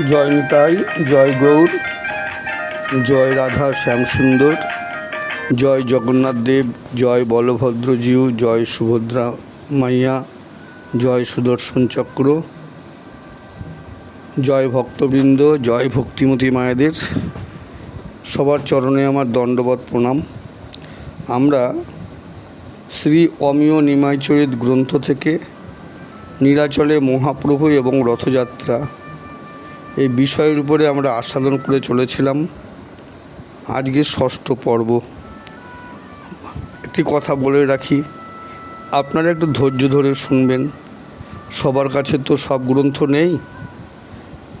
জয় নিতাই জয় গৌর জয় রাধা শ্যামসুন্দর, জয় জগন্নাথ দেব, জয় বলভদ্রজিউ, জয় সুভদ্রা মাইয়া, জয় সুদর্শন চক্র, জয় ভক্তবৃন্দ, জয় ভক্তিমতী মায়েদের। সবার চরণে আমার দণ্ডবত প্রণাম। আমরা শ্রী অমিয় নিমাইচরিত গ্রন্থ থেকে নীলাচলে মহাপ্রভু এবং রথযাত্রা এই বিষয়ের উপরে আমরা আস্বাদন করে চলেছিলাম। আজকে ষষ্ঠ পর্ব। একটি কথা বলে রাখি, আপনারা একটু ধৈর্য ধরে শুনবেন। সবার কাছে তো সব গ্রন্থ নেই,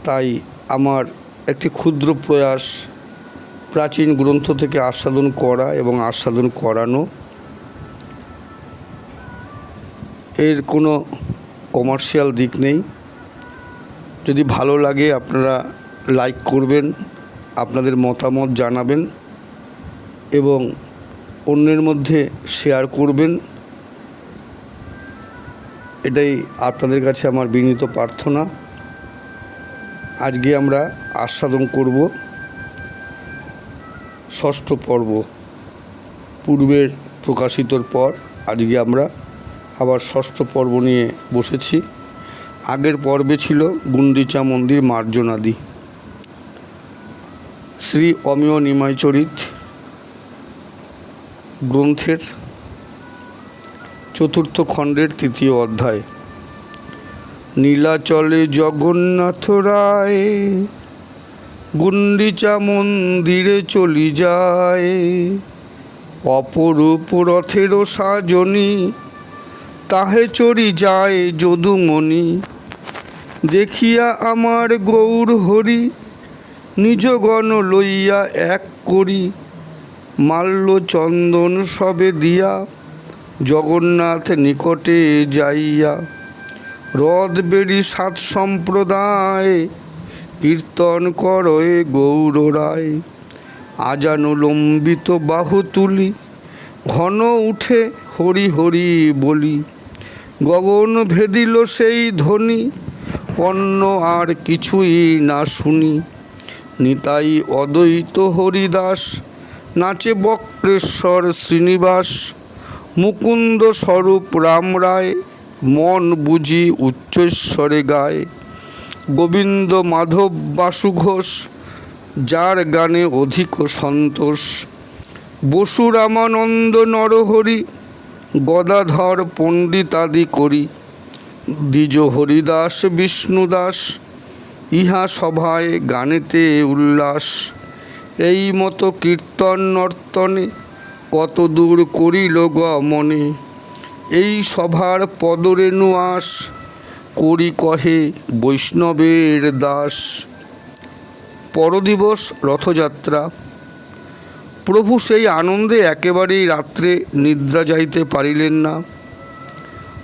তাই আমার একটি ক্ষুদ্র প্রয়াস প্রাচীন গ্রন্থ থেকে আস্বাদন করা এবং আস্বাদন করানো। এর কোনো কমার্শিয়াল দিক নেই। যদি ভালো লাগে আপনারা লাইক করবেন, আপনাদের মতামত জানাবেন এবং অন্যের মধ্যে শেয়ার করবেন। এটাই আপনাদের কাছে আমার বিনীত প্রার্থনা। আজকে আমরা আস্বাদন করব। ষষ্ঠ পর্ব, পূর্বের প্রকাশিতর পর আজকে আমরা আবার ষষ্ঠ পর্ব নিয়ে বসেছি। আগের পর্বে ছিল গুন্ডিচা মন্দির, মার্জনাদি। শ্রী অমিয় নিমাইচরিত গ্রন্থের চতুর্থ খণ্ডের তৃতীয় অধ্যায়। নীলাচলে জগন্নাথ রায় গুন্ডিচা মন্দিরে চলি যায়। অপরূপ রথেরও সাজনী তাহে চড়ি যায় যদুমণি। দেখিয়া আমার গৌর হরি, নিজ গণ লইয়া এক করি। মাল্য চন্দন সবে দিয়া, জগন্নাথ নিকটে যাইয়া। রদ বেড়ি সাত সম্প্রদায়, কীর্তন করয়ে গৌর রায়। আজানুলম্বিত বাহু তুলি ঘন উঠে হরি হরি বলি। গগন ভেদিল সেই ধ্বনি অন্য আর কিছুই না শুনি। নিতাই অদ্বৈত হরিদাস, নাচে বক্রেশ্বর শ্রীনিবাস, মুকুন্দ স্বরূপ রাম রায়, মন বুঝি উচ্চস্বরে গায়। গোবিন্দ মাধব বাসু ঘোষ, যার গানে অধিক সন্তোষ। বসু রামানন্দ নরহরি গদাধর পণ্ডিতাদি করি। দ্বিজ হরিদাস বিষ্ণুদাস ইহা সভায় গানেতে উল্লাস। এই মতো কীর্তন নর্তনে কত দূর করিল গমনে এই সভার পদরেণু আস করি কহে বৈষ্ণবের দাস। পরদিবস রথযাত্রা প্রভু সেই আনন্দে একেবারেই রাত্রে নিদ্রা যাইতে পারিলেন না।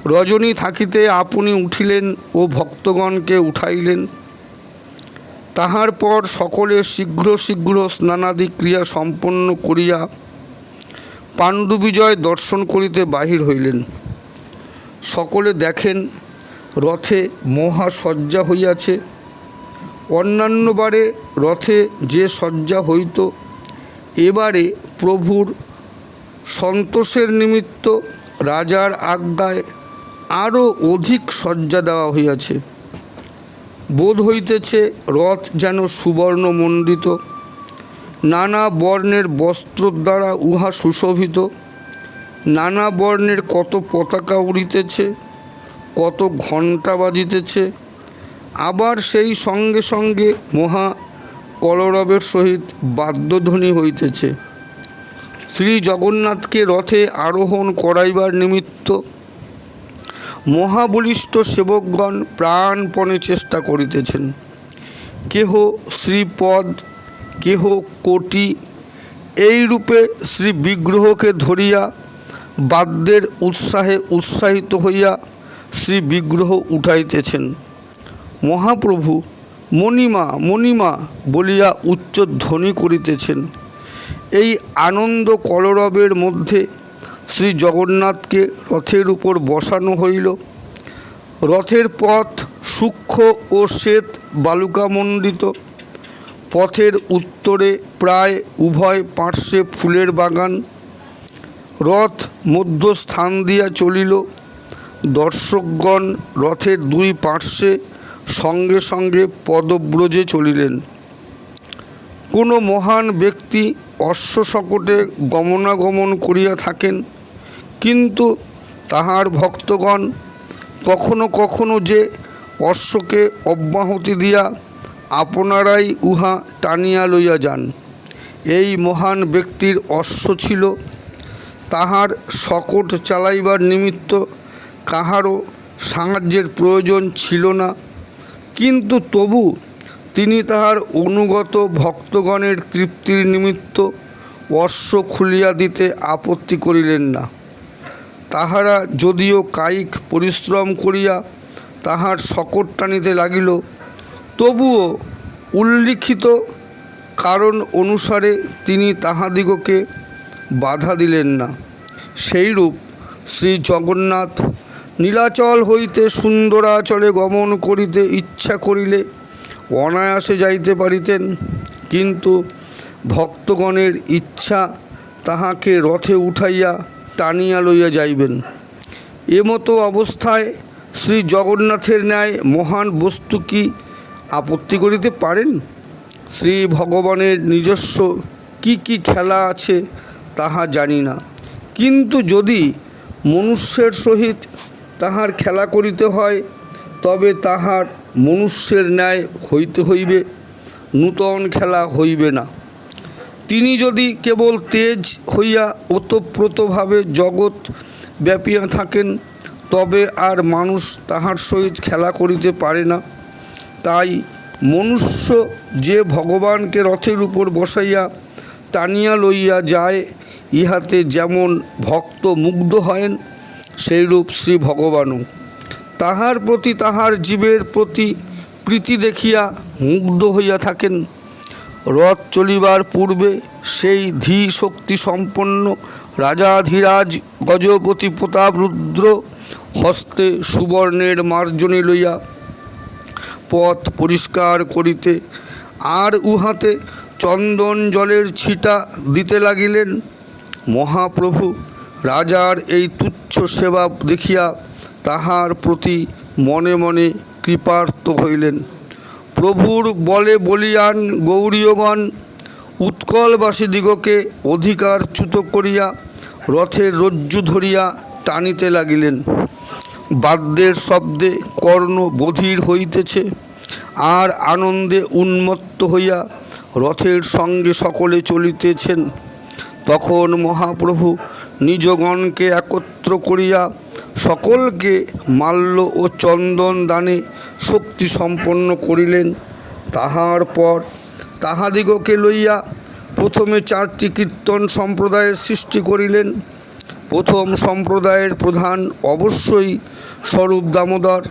রজনী থাকিতে আপনি উঠিলেন ও ভক্তগণকে উঠাইলেন। তাহার পর সকলে শীঘ্র শীঘ্র স্নানাদি ক্রিয়া সম্পন্ন করিয়া পাণ্ডুবিজয় দর্শন করিতে বাহির হইলেন। সকলে দেখেন, রথে মহা সজ্জা হইয়াছে। অন্যান্যবারে রথে যে সজ্জা হইত এবারে প্রভুর সন্তোষের নিমিত্ত রাজার আজ্ঞায় আরও অধিক সজ্জা দেওয়া হইয়াছে। বোধ হইতেছে রথ যেন সুবর্ণমণ্ডিত, নানা বর্ণের বস্ত্র দ্বারা উহা সুশোভিত, নানা বর্ণের কত পতাকা উড়িতেছে, কত ঘণ্টা বাজিতেছে, আবার সেই সঙ্গে সঙ্গে মহা কলরবের সহিত বাদ্যধ্বনি হইতেছে। শ্রী জগন্নাথকে রথে আরোহণ করাইবার নিমিত্ত মহাবলিষ্ঠ সেবকগণ প্রাণপণে চেষ্টা করিতেছেন। কেহ শ্রীপদ, কেহ কোটি, এই রূপে শ্রী বিগ্রহকে ধরিয়া বাদ্যের উৎসাহে উৎসাহিত হইয়া শ্রী বিগ্রহ উঠাইতেছেন। মহাপ্রভু মণিমা মণিমা বলিয়া উচ্চ ধ্বনি করিতেছেন। এই আনন্দ কলরবের মধ্যে শ্রী জগন্নাথকে রথের উপর বসানো হইল। রথের পথ সূক্ষ্ম ও শ্বেত বালুকামণ্ডিত। পথের উত্তরে প্রায় উভয় পার্শ্বে ফুলের বাগান। রথ মধ্যস্থান দিয়া চলিল। দর্শকগণ রথের দুই পার্শ্বে সঙ্গে সঙ্গে পদব্রজে চলিলেন। কোনো মহান ব্যক্তি অশ্ব শকটে গমনাগমন করিয়া থাকেন, কিন্তু তাহার ভক্তগণ কখনো কখনো যে অশ্বকে অব্যাহতি দিয়া আপনারাই উহা টানিয়া লইয়া যান। এই মহান ব্যক্তির অশ্ব ছিল, তাহার শকট চালাইবার নিমিত্ত কাহারও সাহায্যের প্রয়োজন ছিল না। কিন্তু তবু তিনি তাহার অনুগত ভক্তগণের তৃপ্তির নিমিত্ত অশ্ব খুলিয়া দিতে আপত্তি করিলেন না। তাহারা যদিও কায়িক পরিশ্রম করিয়া তাহার শকট টানিতে লাগিল, তবুও উল্লিখিত কারণ অনুসারে তিনি তাহাদিগকে বাধা দিলেন না। সেইরূপ শ্রী জগন্নাথ নীলাচল হইতে সুন্দরাচলে গমন করিতে ইচ্ছা করিলে অনায়াসে যাইতে পারিতেন, কিন্তু ভক্তগণের ইচ্ছা তাহাকে রথে উঠাইয়া টানিয়া লইয়া যাইবেন। এমতো অবস্থায় শ্রী জগন্নাথের ন্যায় মহান বস্তু কি আপত্তি করিতে পারেন? শ্রী ভগবানের নিজস্ব কি কি খেলা আছে তাহা জানি না। কিন্তু যদি মনুষ্যের সহিত তাহার খেলা করিতে হয়, তবে তাহার মনুষ্যের ন্যায় হইতে হইবে, নূতন খেলা হইবে না। তিনি যদি কেবল তেজ হইয়া ওতপ্রোতভাবে জগৎ ব্যাপিয়া থাকেন, তবে আর মানুষ তাহার সহিত খেলা করিতে পারে না। তাই মনুষ্য যে ভগবানকে রথের উপর বসাইয়া টানিয়া লইয়া যায়, ইহাতে যেমন ভক্ত মুগ্ধ হয়েন সেইরূপ শ্রী ভগবানও। তাহার প্রতি তাহার জীবের প্রতি প্রীতি দেখিয়া মুগ্ধ হইয়া থাকেন। রথ চলিবার পূর্বে সেই ধী শক্তি সম্পন্ন রাজাধিরাজ গজপতি প্রতাপ রুদ্র হস্তে সুবর্ণের মার্জনী লইয়া পথ পরিষ্কার করিতে আর উহাতে চন্দন জলের ছিটা দিতে লাগিলেন মহাপ্রভু। রাজার এই তুচ্ছ সেবা দেখিয়া তাহার প্রতি মনে মনে কৃপার্ত হইলেন। প্রভুর বলে বলিয়ান গৌরীয়গণ উৎকলবাসীদিগকে অধিকারচ্যুত করিয়া রথের রজ্জু ধরিয়া টানিতে লাগিলেন। বাদ্যের শব্দে কর্ণ বধির হইতেছে, আর আনন্দে উন্মত্ত হইয়া রথের সঙ্গে সকলে চলিতেছেন। তখন মহাপ্রভু নিজগণকে একত্র করিয়া সকলকে মাল্য ও চন্দন দানে শক্তি সম্পন্ন করিলেন। তাহার পর তাহাদিগকে লইয়া প্রথমে চারটি কীর্তন সম্প্রদায়ের সৃষ্টি করিলেন। প্রথম সম্প্রদায়ের প্রধান অবশ্যই স্বরূপ দামোদর,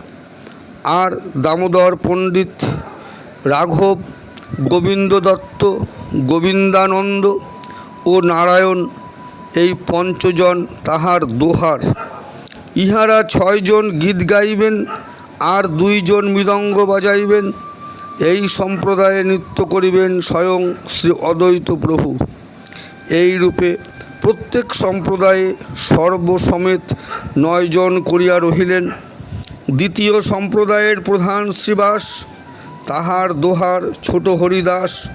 আর দামোদর পণ্ডিত রাঘব, গোবিন্দ দত্ত, গোবিন্দানন্দ ও নারায়ণ এই পঞ্চজন তাহার দোহার। ইহারা ছয়জন গীত গাইবেন আর দুইজন মৃদঙ্গ বাজাইবেন। এই সম্প্রদায়ে নৃত্য করিবেন স্বয়ং শ্রী অদ্বৈত প্রভু। এই রূপে প্রত্যেক সম্প্রদায়ে সর্বসমেত নয়জন করিয়া রহিলেন। দ্বিতীয় সম্প্রদায়ের প্রধান শ্রীবাস, তাহার দোহার ছোট হরিদাস,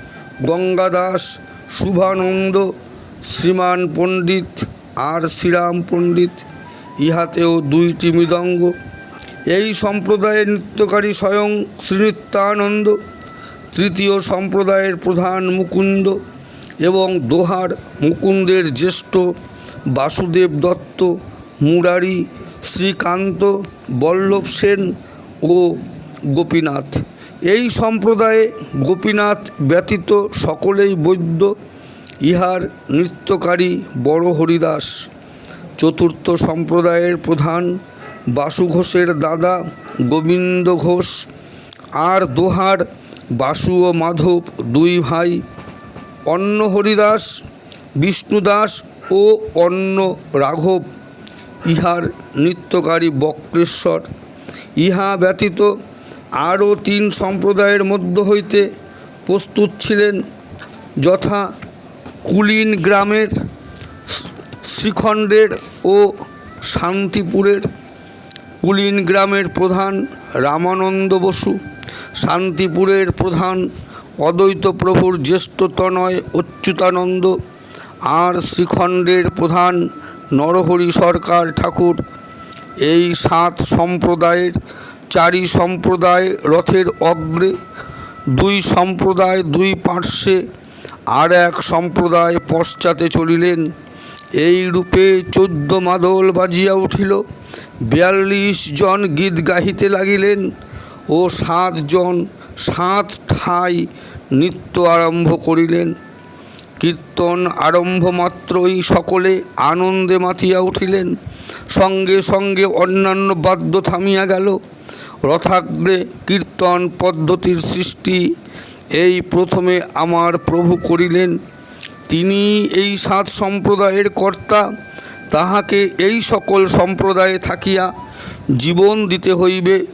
গঙ্গাদাস, শুভানন্দ শ্রীমান পণ্ডিত আর শ্রীরাম পণ্ডিত, ইহাতেও দুইটি মৃদঙ্গ। এই সম্প্রদায়ের নৃত্যকারী স্বয়ং শ্রীনিত্যানন্দ, তৃতীয় সম্প্রদায়ের প্রধান মুকুন্দ এবং দোহার মুকুন্দের জ্যেষ্ঠ বাসুদেব দত্ত, মুরারি, শ্রীকান্ত, বল্লভ সেন ও গোপীনাথ। এই সম্প্রদায়ে গোপীনাথ ব্যতীত সকলেই বৈদ্য। ইহার নৃত্যকারী বড় হরিদাস, চতুর্থ সম্প্রদায়ের প্রধান বাসু ঘোষের দাদা গোবিন্দ ঘোষ, আর দোহার বাসু ও মাধব দুই ভাই, অন্ন হরিদাস বিষ্ণুদাস ও অন্ন রাঘব। ইহার নৃত্যকারী বক্রেশ্বর। ইহা ব্যতীত আরও তিন সম্প্রদায়ের মধ্য হইতে প্রস্তুত ছিলেন, যথা কুলিন গ্রামের শ্রীখণ্ডের ও শান্তিপুরের কুলিন গ্রামের প্রধান রামানন্দ বসু, শান্তিপুরের প্রধান অদ্বৈত প্রভুর জ্যেষ্ঠতনয় অচ্যুতানন্দ, আর শ্রীখণ্ডের প্রধান নরহরি সরকার ঠাকুর। এই সাত সম্প্রদায়ের চারি সম্প্রদায় রথের অগ্রে, দুই সম্প্রদায়, দুই পার্শ্বে আর এক সম্প্রদায় পশ্চাতে চলিলেন। এই রূপে চোদ্দ মাদল বাজিয়া উঠিল। বিয়াল্লিশ জন গীত গাহিতে লাগিলেন ও সাতজন সাত ঠাই নৃত্য আরম্ভ করিলেন। কীর্তন আরম্ভ মাত্রই সকলে আনন্দে মাতিয়া উঠিলেন। সঙ্গে সঙ্গে অন্যান্য বাদ্য থামিয়া গেল। রথাগ্রে কীর্তন পদ্ধতির সৃষ্টি এই প্রথমে আমার প্রভু করিলেন, তিনি এই সাত সম্প্রদায়ের কর্তা, তাহাকে এই সকল সম্প্রদায়ে থাকিয়া জীবন দিতে হইবে,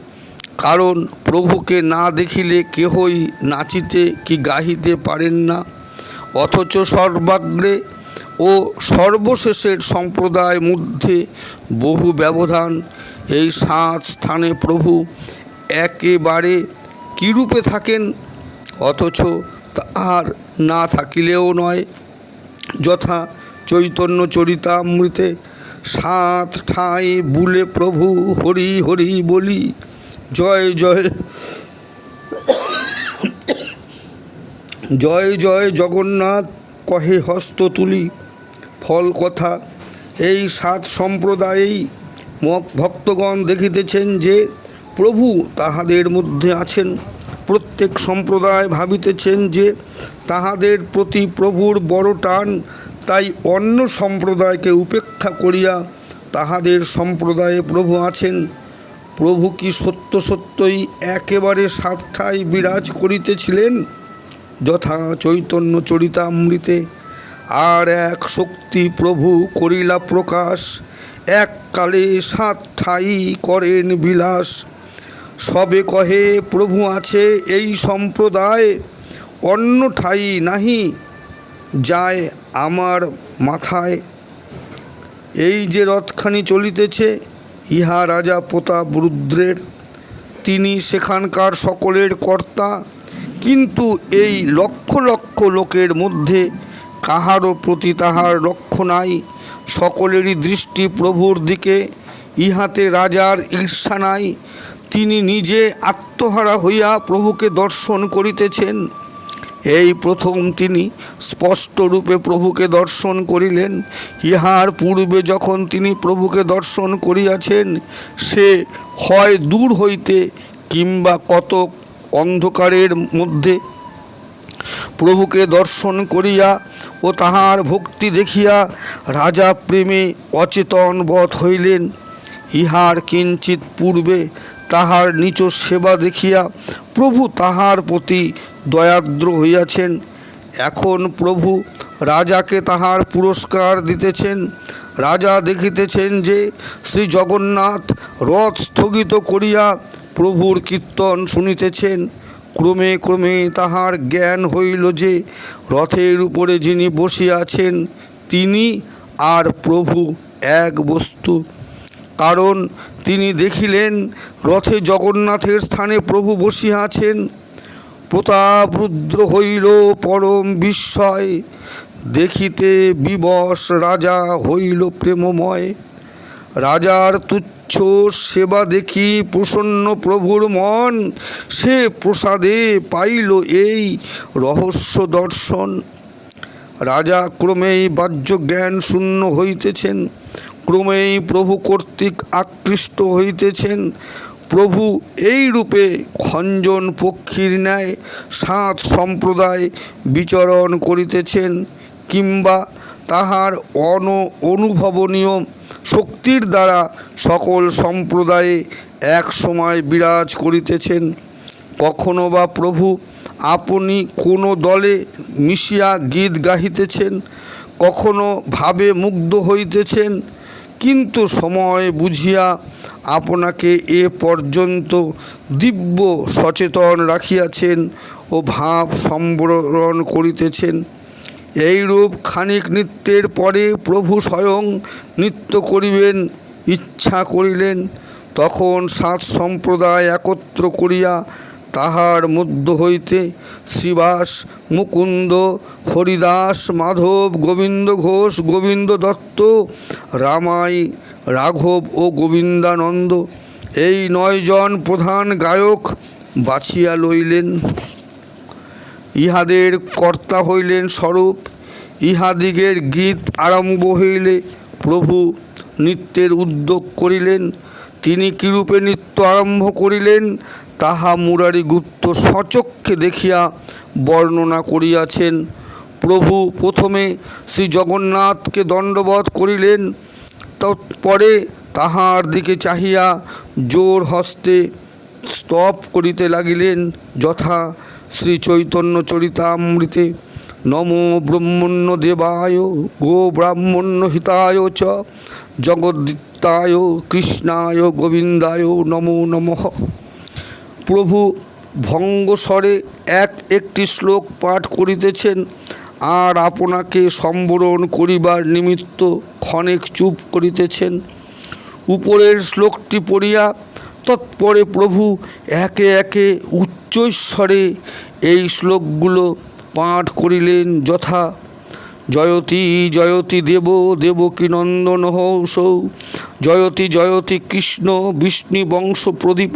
কারণ প্রভুকে না দেখিলে কেহই নাচিতে কি গাহিতে পারেন না। অথচ সর্বাগ্রে ও সর্বশেষের সম্প্রদায় মধ্যে বহু ব্যবধান, এই সাত স্থানে প্রভু একেবারে কীরূপে থাকেন অথচ তাহার না থাকিলেও নয়। যথা চৈতন্য চরিতামৃতে সাত ঠাঁই বুলে প্রভু হরি হরি বলি, জয় জয়। জয় জয় জগন্নাথ, কহে হস্ত তুলি। ফল কথা, এই সাত সম্প্রদায়েই ভক্তগণ দেখিতেছেন যে প্রভু তাহাদের মধ্যে আছেন। প্রত্যেক সম্প্রদায় ভাবিতেছেন যে তাহাদের প্রতি প্রভুর বড় টান, তাই অন্য সম্প্রদায়কে উপেক্ষা করিয়া তাহাদের সম্প্রদায়ে প্রভু আছেন। প্রভু কি সত্য সত্যই একেবারে সাতটায় বিরাজ করিতেছিলেন? যথা চৈতন্য চরিতামৃতে। আর এক শক্তি প্রভু করিলা প্রকাশ, এককালে সাত ঠাই করেন বিলাস। সবে কহে, প্রভু আছে এই সম্প্রদায় অন্য ঠাই নাহি যায় আমার মাথায়। এই যে রথখানি চলিতেছে, ইহা রাজা প্রতাপ রুদ্রের। তিনি সেখানকার সকলের কর্তা, কিন্তু এই লক্ষ লক্ষ লোকের মধ্যে কাহারও প্রতি তাহার লক্ষ্য নাই। সকলেরই দৃষ্টি প্রভুর দিকে, ইহাতে রাজার ঈর্ষা নাই। তিনি নিজে আত্মহারা হইয়া প্রভুকে দর্শন করিতেছেন। এই প্রথম তিনি স্পষ্টরূপে প্রভুকে দর্শন করিলেন। ইহার পূর্বে যখন তিনি প্রভুকে দর্শন করিয়াছেন, সে হয় দূর হইতে কিংবা কত অন্ধকারের মধ্যে প্রভুকে দর্শন করিয়া ও তাহার ভক্তি দেখিয়া রাজা প্রেমে অচেতন বধ হইলেন। ইহার কিঞ্চিত পূর্বে তাহার নিচ সেবা দেখিয়া প্রভু তাহার প্রতি দয়াদ্র হইয়াছেন। এখন প্রভু রাজাকে তাহার পুরস্কার দিতেছেন। রাজা দেখিতেছেন যে শ্রী জগন্নাথ রথ স্থগিত করিয়া প্রভুর কীর্তন শুনিতেছেন। ক্রমে ক্রমে তাহার জ্ঞান হইল যে রথের উপরে যিনি বসিয়াছেন তিনি আর প্রভু এক বস্তু। কারণ তিনি দেখিলেন রথে জগন্নাথের স্থানে প্রভু বসিয়া আছেন। প্রতাপ রুদ্র হইল পরম বিস্ময়। দেখিতে বিবশ রাজা হইল প্রেমময়। রাজার তুচ্ছ সেবা দেখি প্রসন্ন প্রভুর মন। সে প্রসাদে পাইল এই রহস্য দর্শন। রাজা ক্রমেই বাহ্য জ্ঞান শূন্য হইতেছেন। ক্রমেই প্রভু কর্তৃক আকৃষ্ট হইতেছেন। প্রভু এই রূপে খঞ্জন পক্ষীর ন্যায়, সাত সম্প্রদায় বিচরণ করিতেছেন কিংবা তাহার অন অনুভবনীয় শক্তির দ্বারা সকল সম্প্রদায়ে এক সময় বিরাজ করিতেছেন। কখনো বা প্রভু আপনি কোনো দলে মিশিয়া গীত গাহিতেছেন? কখনো ভাবে মুগ্ধ হইতেছেন? কিন্তু সময় বুঝিয়া আপনাকে এ পর্যন্ত দিব্য সচেতন রাখিয়াছেন ও ভাব সম্বরণ করিতেছেন। এইরূপ খানিক নৃত্যের পরে প্রভু স্বয়ং নৃত্য করিবেন, ইচ্ছা করিলেন। তখন সাত সম্প্রদায় একত্র করিয়া তাহার মধ্য হইতে শ্রীবাস, মুকুন্দ, হরিদাস, মাধব, গোবিন্দ ঘোষ, গোবিন্দ দত্ত, রামাই, রাঘব ও গোবিন্দানন্দ, এই নয়জন প্রধান গায়ক বাছিয়া লইলেন। ইহাদের কর্তা হইলেন স্বরূপ, ইহাদিগের গীত আরম্ভ হইলে প্রভু নৃত্যের উদ্যোগ করিলেন, তিনি কিরূপে নৃত্য আরম্ভ করিলেন তাহা মুরারি গুপ্ত সচক্ষে দেখিয়া বর্ণনা করিয়াছেন। প্রভু প্রথমে শ্রী জগন্নাথকে দণ্ডবধ করিলেন, তৎপরে তাহার দিকে চাহিয়া জোর হস্তে স্তব করিতে লাগিলেন, যথা শ্রী চৈতন্য চরিতামৃতে, নম ব্রহ্মণ্য দেবায়, গো ব্রাহ্মণ্য হিতায় চ জগদ্দিত্তায় কৃষ্ণায়, গোবিন্দায়, নমো নমঃ। প্রভু ভঙ্গস্বরে এক একটি শ্লোক পাঠ করিতেছেন আর আপনাকে সম্বরণ করিবার নিমিত্ত ক্ষণেক চুপ করিতেছেন। উপরের শ্লোকটি পড়িয়া তৎপরে প্রভু একে একে উচ্চস্বরে এই শ্লোকগুলো পাঠ করিলেন যথা, জয়তি জয়তি দেব, দেবকী নন্দন হৌসৌ জয়তি জয়তি কৃষ্ণ, বিষ্ণু বংশ প্রদীপ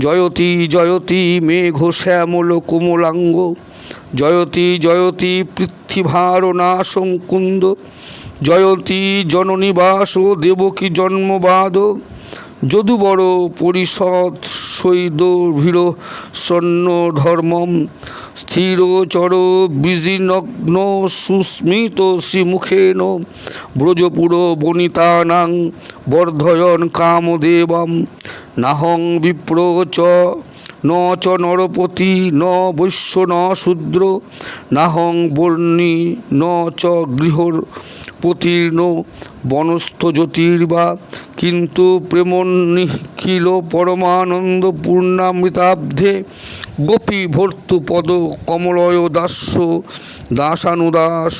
জয়তি জয়তি, মেঘ, শ্যামল, কোমলাঙ্গ। জয়তি জয়তি, পৃথিভার, নাশং, কুন্দ। জয়তি জননিবাস দেবকী জন্মবাদ যদুবর, পরিষদ সৈদ ভীর সন্ন ধর্মম। স্থিরচর বিজিনগ্ন সুস্মিত শ্রীমুখেন। ব্রজপুর বনিতানাং বর্ধয়ন কামদেবম। নাহং বিপ্র চ, ন চ নরপতি, ন বৈশ্য, ন শূদ্র। নাহং বর্ণী, ন চ গৃহর। প্রতীর্ণ, বনস্থ জ্যোতির্বা, কিন্তু প্রেমনিখিল পরমানন্দ পূর্ণামৃতাব্ধে গোপী ভর্তু পদ কমলয় দাস্য, দাসানুদাস,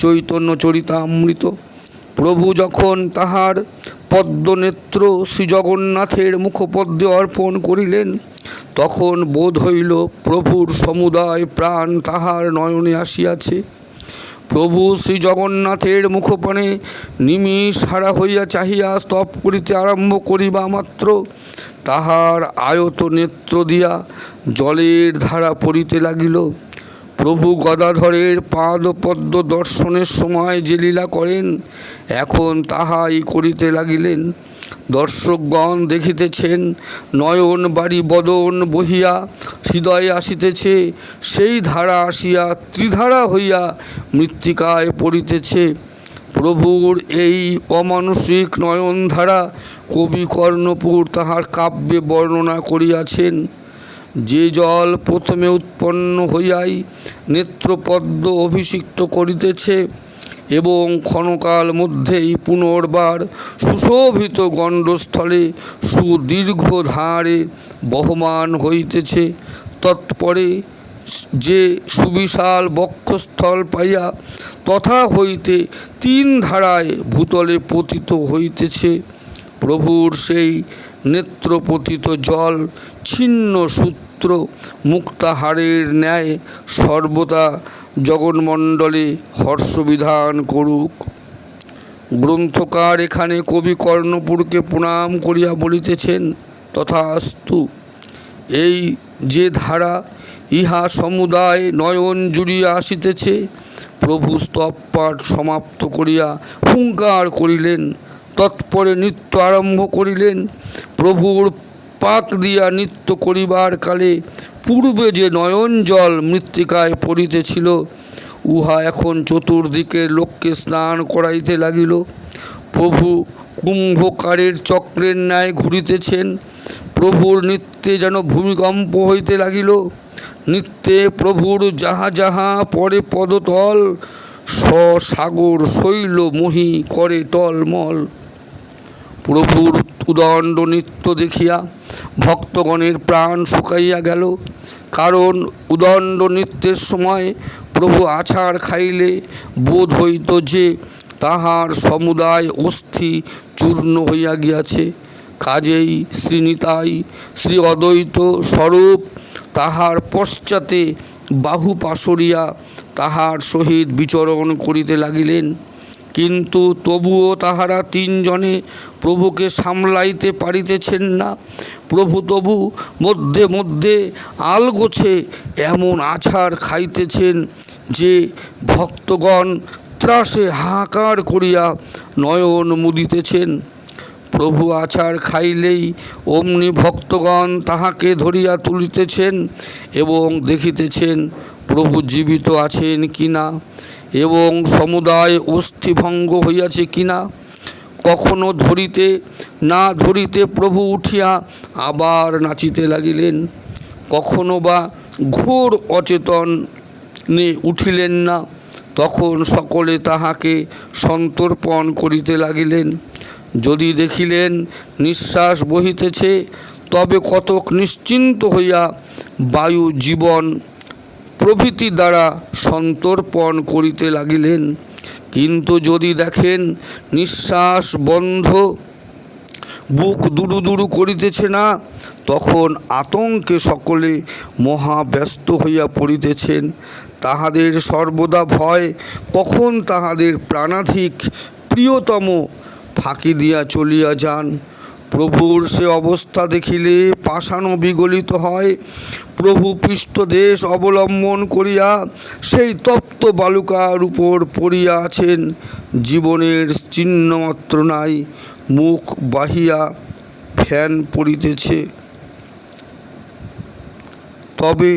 চৈতন্য চরিতামৃত। প্রভু যখন তাহার পদ্মনেত্র শ্রীজগন্নাথের মুখপদ্মে অর্পণ করিলেন, তখন বোধ হইল প্রভুর সমুদায় প্রাণ তাহার নয়নে আসিয়াছে। প্রভু শ্রী জগন্নাথের মুখপানে নিমিষ হারা হইয়া চাহিয়া স্তব করিতে আরম্ভ করিবা মাত্র। তাহার আয়ত নেত্র দিয়া জলের ধারা পড়িতে লাগিল। প্রভু গদাধরের পাদপদ্ম দর্শনের সময় যে লীলা করেন, এখন তাহাই করিতে লাগিলেন। দর্শকগণ দেখিতেছেন, নয়ন বাড়ি বদন বহিয়া হৃদয়ে আসিতেছে, সেই ধারা আসিয়া ত্রিধারা হইয়া মৃত্তিকায় পড়িতেছে। প্রভুর এই অমানসিক নয়নধারা কবি কর্ণপুর তাহার কাব্যে বর্ণনা করিয়াছেন, যে জল প্রথমে উৎপন্ন হইয়াই নেত্রপদ্ম অভিষিক্ত করিতেছে এবং ক্ষণকাল মধ্যেই পুনর্বার সুশোভিত গণ্ডস্থলে সুদীর্ঘ ধারে বহমান হইতেছে। তৎপরে যে সুবিশাল বক্ষস্থল পাইয়া তথা হইতে তিন ধারায় ভূতলে পতিত হইতেছে। প্রভুর সেই নেত্রপতিত জল, ছিন্ন সূত্র, মুক্তাহারের ন্যায় সর্বদা জগন্মণ্ডলে হর্ষবিধান করুক। গ্রন্থকার এখানে কবি কর্ণপুরকে প্রণাম করিয়া বলিতেছেন তথা তথাস্তু, এই যে ধারা ইহা সমুদায় নয়ন জুড়িয়া আসিতেছে, প্রভু স্তবপাঠ সমাপ্ত করিয়া হুঙ্কার করিলেন, তৎপরে নৃত্য আরম্ভ করিলেন, প্রভুর পাক দিয়া নৃত্য করিবার কালে পূর্বে যে নয়ন জল মৃত্তিকায় পড়িতেছিল, উহা এখন চতুর্দিকের লোককে স্নান করাইতে লাগিল। প্রভু কুম্ভকারের চক্রের ন্যায় ঘুরিতেছেন। প্রভুর নৃত্যে যেন ভূমিকম্প হইতে লাগিল। নৃত্যে প্রভুর যাহা যাহা পরে পদতল, স্বসাগর শৈল মহি করে টলমল। প্রভুর উদণ্ড নৃত্য দেখিয়া ভক্তগণের প্রাণ শুকাইয়া গেল। কারণ উদণ্ড নৃত্যের সময় প্রভু আছাড় খাইলে বোধ হইত যে তাহার সমুদায় অস্থি চূর্ণ হইয়া গিয়াছে। কাজেই শ্রীনিতাই শ্রী অদ্বৈত স্বরূপ তাহার পশ্চাতে বাহু পাশরিয়া তাহার সহিত বিচরণ করিতে লাগিলেন। কিন্তু তবুও তাহারা তিনজনে প্রভুকে সামলাইতে পারিতেছেন না। প্রভু তবু মধ্যে মধ্যে আলগোছে এমন আছাড় খাইতেছেন যে ভক্তগণ ত্রাসে হাহাকার করিয়া নয়ন মুদিতেছেন। প্রভু আচার খাইলেই অমনি ভক্তগণ তাহাকে ধরিয়া তুলিতেছেন এবং দেখিতেছেন প্রভু জীবিত আছেন কিনা এবং সমুদায় অস্থিভঙ্গ হইয়াছে কিনা। কখনো ধরিতে, না ধরিতে প্রভু উঠিয়া আবার নাচিতে লাগিলেন। কখনো বা ঘোর অচেতন উঠিলেন না, তখন সকলে তাহাকে সন্তর্পণ করিতে লাগিলেন। যদি দেখিলেন নিঃশ্বাস বহিতেছে, তবে কতক নিশ্চিন্ত হইয়া বায়ু জীবন প্রভৃতি দ্বারা সন্তর্পণ করিতে লাগিলেন। কিন্তু যদি দেখেন নিঃশ্বাস বন্ধ, বুক দুরু দুরু করিতেছে না, তখন আতঙ্কে সকলে মহা ব্যস্ত হইয়া পড়িতেছেন। তাহাদের সর্বদা ভয়, কখন তাহাদের প্রাণাধিক প্রিয়তম ফাঁকি দিয়া চলিয়া যান। প্রভুর সে অবস্থা দেখিলে পাষাণ বিগলিত হয়। প্রভু পৃষ্ঠদেশ অবলম্বন করিয়া সেই তপ্ত বালুকার উপর পড়িয়া আছেন। জীবনের চিহ্নমাত্র নাই, মুখ বাহিয়া ফ্যান পড়িতেছে। তবে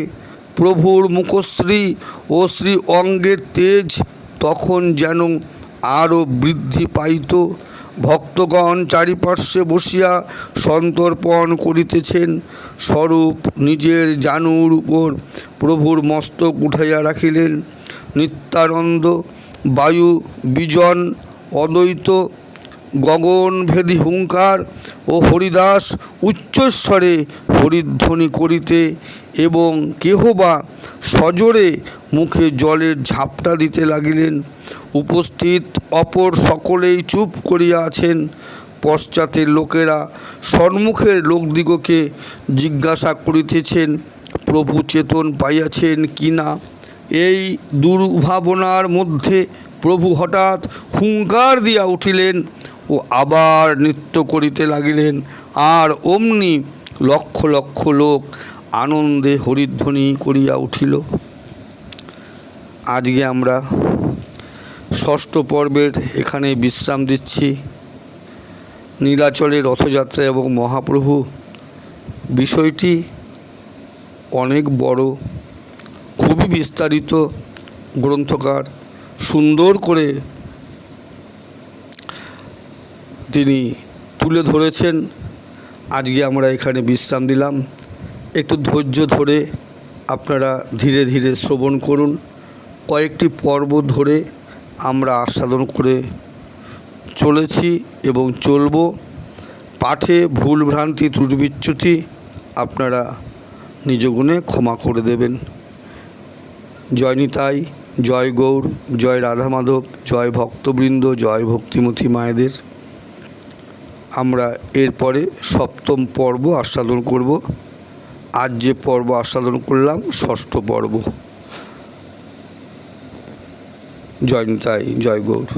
প্রভুর মুখশ্রী ও শ্রী অঙ্গের তেজ তখন যেন আরও বৃদ্ধি পাইত। ভক্তগণ চারিপার্শ্বে বসিয়া সন্তর্পণ করিতেছেন, স্বরূপ নিজের জানুর উপর প্রভুর মস্তক উঠাইয়া রাখিলেন। নিত্যানন্দ, বায়ু, বিজন, অদ্বৈত গগনভেদী হুঙ্কার ও হরিদাস উচ্চস্বরে হরিধ্বনি করিতে এবং কেহ বা সজোরে মুখে জলের ঝাপটা দিতে লাগিলেন। উপস্থিত অপর সকলেই চুপ করিয়া আছেন। পশ্চাতের লোকেরা সম্মুখের লোকদিগকে জিজ্ঞাসা করিতেছেন, প্রভু চেতন পাইয়াছেন কি না? এই দুর্ভাবনার মধ্যে প্রভু হঠাৎ হুঙ্কার দিয়া উঠিলেন ও আবার নৃত্য করিতে লাগিলেন। আর অমনি লক্ষ লক্ষ লোক আনন্দে হরিধ্বনি করিয়া উঠিল। আজকে আমরা ষষ্ঠ পর্বের এখানে বিশ্রাম দিচ্ছি। নীলাচলের রথযাত্রা এবং মহাপ্রভু বিষয়টি অনেক বড়, খুবই বিস্তারিত, গ্রন্থকার, সুন্দর করে তিনি তুলে ধরেছেন। আজকে আমরা এখানে বিশ্রাম দিলাম। একটু ধৈর্য ধরে আপনারা ধীরে ধীরে শ্রবণ করুন। কয়েকটি পর্ব ধরে আমরা আস্বাদন করে চলেছি এবং চলব। পাঠে ভুল ভ্রান্তি ত্রুটি বিচ্যুতি আপনারা নিজ গুণে ক্ষমা করে দেবেন। জয় নিতাই, জয় গৌর, জয় রাধা মাধব জয় ভক্তবৃন্দ, জয় ভক্তিমতী মায়েদের। আমরা এরপরে সপ্তম পর্ব আস্বাদন করব। আজ যে পর্ব আস্বাদন করলাম ষষ্ঠ পর্ব। জয়ন্তাই জয় গৌর।